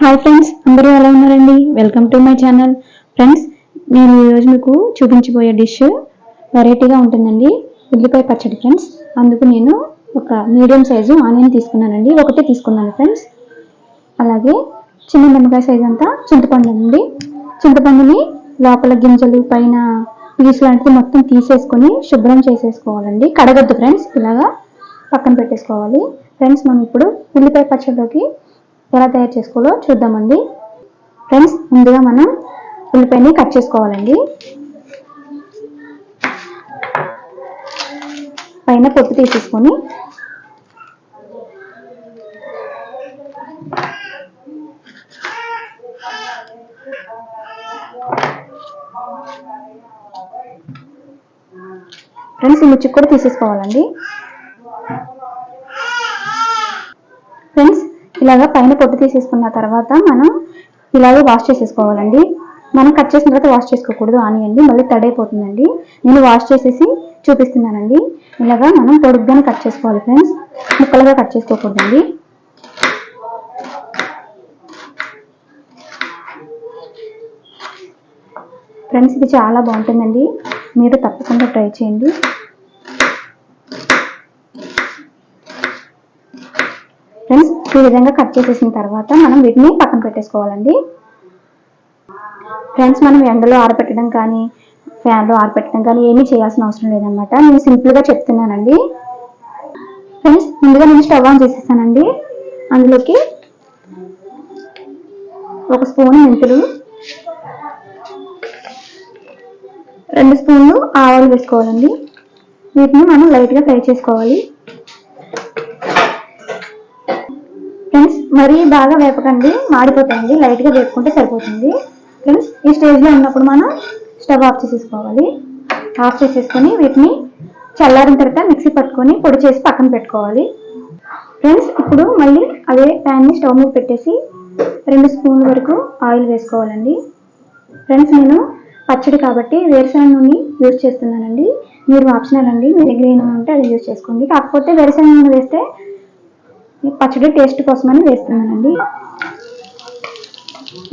Hi friends అందరూ ఎలా ఉన్నారండి? Welcome to my channel friends నేను ఈరోజు మీకు చూపించబోయే డిష్ వెరైటీగా ఉంటుందండి. ఉల్లిపాయ పచ్చడి ఫ్రెండ్స్ అందుకు నేను ఒక మీడియం సైజు ఆనియన్ తీసుకున్నానండి. ఒకటే తీసుకున్నాను ఫ్రెండ్స్ అలాగే చిన్న నిమ్మకాయ సైజ్ అంతా చింతపండు అండి. చింతపండుని లోపల గింజలు పైన పీస్ లాంటిది మొత్తం తీసేసుకొని శుభ్రం చేసేసుకోవాలండి. కడగద్దు ఫ్రెండ్స్ ఇలాగా పక్కన పెట్టేసుకోవాలి. ఫ్రెండ్స్ మనం ఇప్పుడు ఉల్లిపాయ పచ్చడిలోకి ఎలా తయారు చేసుకోవాలో చూద్దామండి. ఫ్రెండ్స్ ముందుగా మనం ఉల్లిపాయని కట్ చేసుకోవాలండి. పైన పొట్టు తీసేసుకొని ఫ్రెండ్స్ ఈ ముచ్చుకు కూడా తీసేసుకోవాలండి ఫ్రెండ్స్ ఇలాగ పైన పొట్టు తీసేసుకున్న తర్వాత మనం ఇలాగే వాష్ చేసేసుకోవాలండి. మనం కట్ చేసిన తర్వాత వాష్ చేసుకోకూడదు ఆనియండి మళ్ళీ తడైపోతుందండి. నేను వాష్ చేసేసి చూపిస్తున్నానండి. ఇలాగా మనం పొడుగ్గానే కట్ చేసుకోవాలి ఫ్రెండ్స్ ముక్కలుగా కట్ చేసుకోకూడదండి. ఫ్రెండ్స్ ఇది చాలా బాగుంటుందండి. మీరు తప్పకుండా ట్రై చేయండి. ఫ్రెండ్స్ ఈ విధంగా కట్ చేసేసిన తర్వాత మనం వీటిని పక్కన పెట్టేసుకోవాలండి. ఫ్రెండ్స్ మనం ఎండలో ఆరబెట్టడం కానీ ఫ్యాన్లో ఆరబెట్టడం కానీ ఏమీ చేయాల్సిన అవసరం లేదనమాట నేను సింపుల్గా చెప్తున్నానండి. ఫ్రెండ్స్ ముందుగా నేను స్టవ్ ఆన్ చేసేసానండి. అందులోకి ఒక స్పూన్ మెంతులు రెండు స్పూన్లు ఆవాలు వేసుకోవాలండి. వీటిని మనం లైట్గా ఫ్రై చేసుకోవాలి. మరీ బాగా వేపకండి మాడిపోతాయండి లైట్గా వేపుకుంటే సరిపోతుంది. ఫ్రెండ్స్ ఈ స్టేజ్లో ఉన్నప్పుడు మనం స్టవ్ ఆఫ్ చేసేసుకోవాలి. ఆఫ్ చేసేసుకొని వీటిని చల్లారిన తర్వాత మిక్సీ పట్టుకొని పొడి చేసి పక్కన పెట్టుకోవాలి. ఫ్రెండ్స్ ఇప్పుడు మళ్ళీ అదే ప్యాన్ని స్టవ్ మీద పెట్టేసి రెండు స్పూన్ల వరకు ఆయిల్ వేసుకోవాలండి. ఫ్రెండ్స్ నేను పచ్చడి కాబట్టి వేరుశెనగ నూనె యూజ్ చేస్తున్నానండి. మీరు ఆప్షనల్ అండి మీ దగ్గర ఏమైనా ఉంటే అది యూజ్ చేసుకోండి. కాకపోతే వేరుశెనగ నూనె వేస్తే పచ్చడి టేస్ట్ కోసమని వేస్తున్నానండి.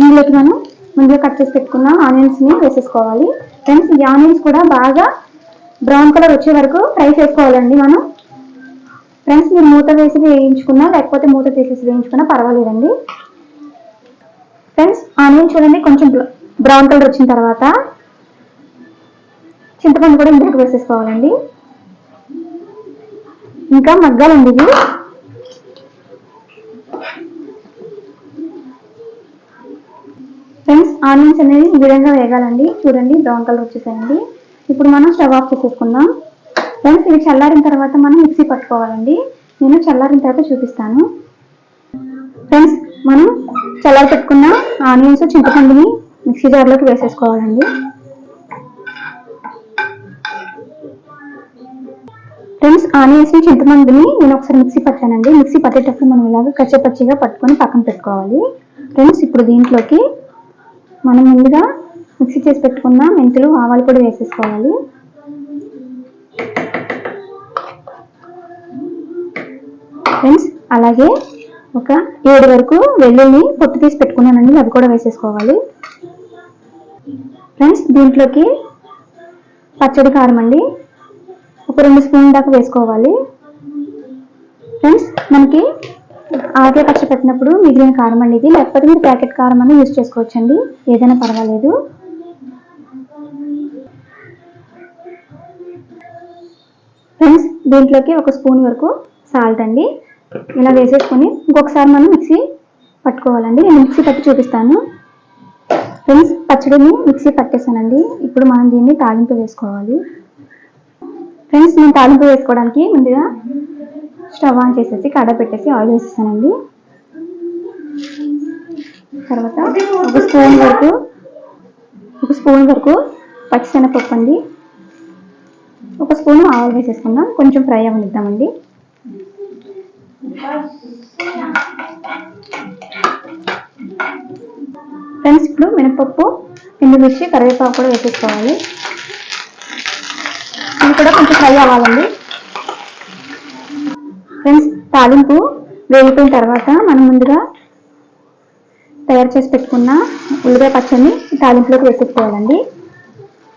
ఇందులోకి మనం ముందుగా కట్ చేసి పెట్టుకున్న ఆనియన్స్ని వేసేసుకోవాలి. ఫ్రెండ్స్ ఈ ఆనియన్స్ కూడా బాగా బ్రౌన్ కలర్ వచ్చే వరకు ఫ్రై చేసుకోవాలండి మనం. ఫ్రెండ్స్ మీరు మూత వేసి వేయించుకున్నా లేకపోతే మూత తీసేసి వేయించుకున్నా పర్వాలేదండి. ఫ్రెండ్స్ ఆనియన్ చూడండి కొంచెం బ్రౌన్ కలర్ వచ్చిన తర్వాత చింతపండు కూడా ఇందులోకి వేసేసుకోవాలండి. ఇంకా మగ్గాలండి ఇవి ఫ్రెండ్స్ ఆనియన్స్ అనేది ఈ విధంగా వేగాలండి. చూడండి బ్రౌన్ కలర్ వచ్చేసాయండి. ఇప్పుడు మనం స్టవ్ ఆఫ్ చేసేసుకుందాం. ఫ్రెండ్స్ ఇవి చల్లారిన తర్వాత మనం మిక్సీ పట్టుకోవాలండి. నేను చల్లారిన తర్వాత చూపిస్తాను. ఫ్రెండ్స్ మనం చల్లారి పెట్టుకున్న ఆనియన్స్ చింతపండుని మిక్సీ జార్లోకి వేసేసుకోవాలండి. ఫ్రెండ్స్ ఆనియన్స్ చింతపండుని నేను ఒకసారి మిక్సీ పట్టానండి. మిక్సీ పట్టేటప్పుడు మనం ఇలాగ కచ్చపచ్చిగా పట్టుకొని పక్కన పెట్టుకోవాలి. ఫ్రెండ్స్ ఇప్పుడు దీంట్లోకి మనం ముందుగా మిక్సీ చేసి పెట్టుకున్న మెంతులు ఆవాలు పొడి వేసేసుకోవాలి. ఫ్రెండ్స్ అలాగే ఒక ఏడు వరకు వెల్లుల్లి పొట్టు తీసి పెట్టుకున్నానండి అవి కూడా వేసేసుకోవాలి. ఫ్రెండ్స్ దీంట్లోకి పచ్చడి కారం అండి ఒక రెండు స్పూన్ దాకా వేసుకోవాలి. ఫ్రెండ్స్ మనకి ఆకే పచ్చ పెట్టినప్పుడు మిగిలిన కారం అండి ఇది. లేకపోతే మీరు ప్యాకెట్ కారం అని యూజ్ చేసుకోవచ్చండి. ఏదైనా పర్వాలేదు. ఫ్రెండ్స్ దీంట్లోకి ఒక స్పూన్ వరకు సాల్ట్ అండి. ఇలా వేసేసుకొని ఇంకొకసారి మనం మిక్సీ పట్టుకోవాలండి. నేను మిక్సీ పట్టి చూపిస్తాను. ఫ్రెండ్స్ పచ్చడిని మిక్సీ పట్టేసానండి ఇప్పుడు మనం దీన్ని తాలింపు వేసుకోవాలి. ఫ్రెండ్స్ నేను తాలింపు వేసుకోవడానికి ముందుగా స్టవ్ ఆన్ చేసేసి కడ పెట్టేసి ఆయిల్ వేసేసానండి. తర్వాత ఒక స్పూన్ వరకు ఒక స్పూన్ వరకు పచ్చిశనగపప్పు అండి. ఒక స్పూన్ ఆయిల్ వేసేసుకుందాం. కొంచెం ఫ్రై అవనిద్దామండి ఫ్రెండ్స్ ఇప్పుడు మినపప్పు ఎండుమిర్చి కరివేపాకు కూడా వేసేసుకోవాలి. ఇది కూడా కొంచెం ఫ్రై అవ్వాలండి. ఫ్రెండ్స్ తాలింపు వేగిపోయిన తర్వాత మనం ముందుగా తయారు చేసి పెట్టుకున్న ఉల్లిపాయ పచ్చడిని తాలింపులోకి వేసేసుకోవాలండి.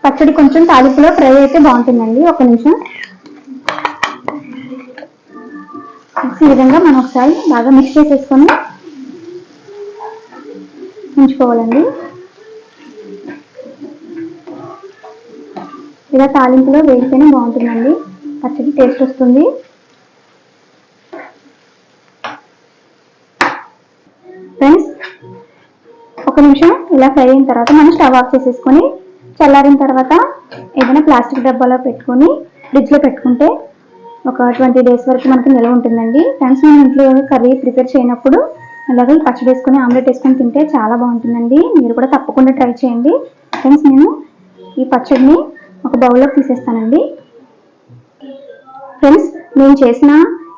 పచ్చడి కొంచెం తాలింపులో ఫ్రై అయితే బాగుంటుందండి. ఒక నిమిషం. ఈ విధంగా మనం ఒకసారి బాగా మిక్స్ చేసేసుకొని ఉంచుకోవాలండి. ఇలా తాలింపులో వేడితేనే బాగుంటుందండి. పచ్చడి టేస్ట్ వస్తుంది ఫ్రెండ్స్ ఒక నిమిషం ఇలా ఫ్రై అయిన తర్వాత మనం స్టవ్ ఆఫ్ చేసేసుకొని చల్లారిన తర్వాత ఏదైనా ప్లాస్టిక్ డబ్బాలో పెట్టుకొని ఫ్రిడ్జ్లో పెట్టుకుంటే ఒక ట్వంటీ డేస్ వరకు మనకి నిల్వ ఉంటుందండి. ఫ్రెండ్స్ నేను ఇంట్లో కర్రీ ప్రిపేర్ చేయనప్పుడు అలాగే ఈ పచ్చడి వేసుకొని ఆమ్లెట్ వేసుకొని తింటే చాలా బాగుంటుందండి. మీరు కూడా తప్పకుండా ట్రై చేయండి. ఫ్రెండ్స్ నేను ఈ పచ్చడిని ఒక బౌల్లోకి తీసేస్తానండి. ఫ్రెండ్స్ నేను చేసిన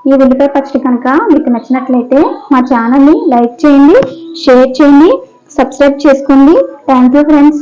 ఈ ఉల్లిపాయ పచ్చడి కనుక మీకు నచ్చినట్లయితే మా ఛానల్ని లైక్ చేయండి షేర్ చేయండి. సబ్స్క్రైబ్ చేసుకోండి. Thank you friends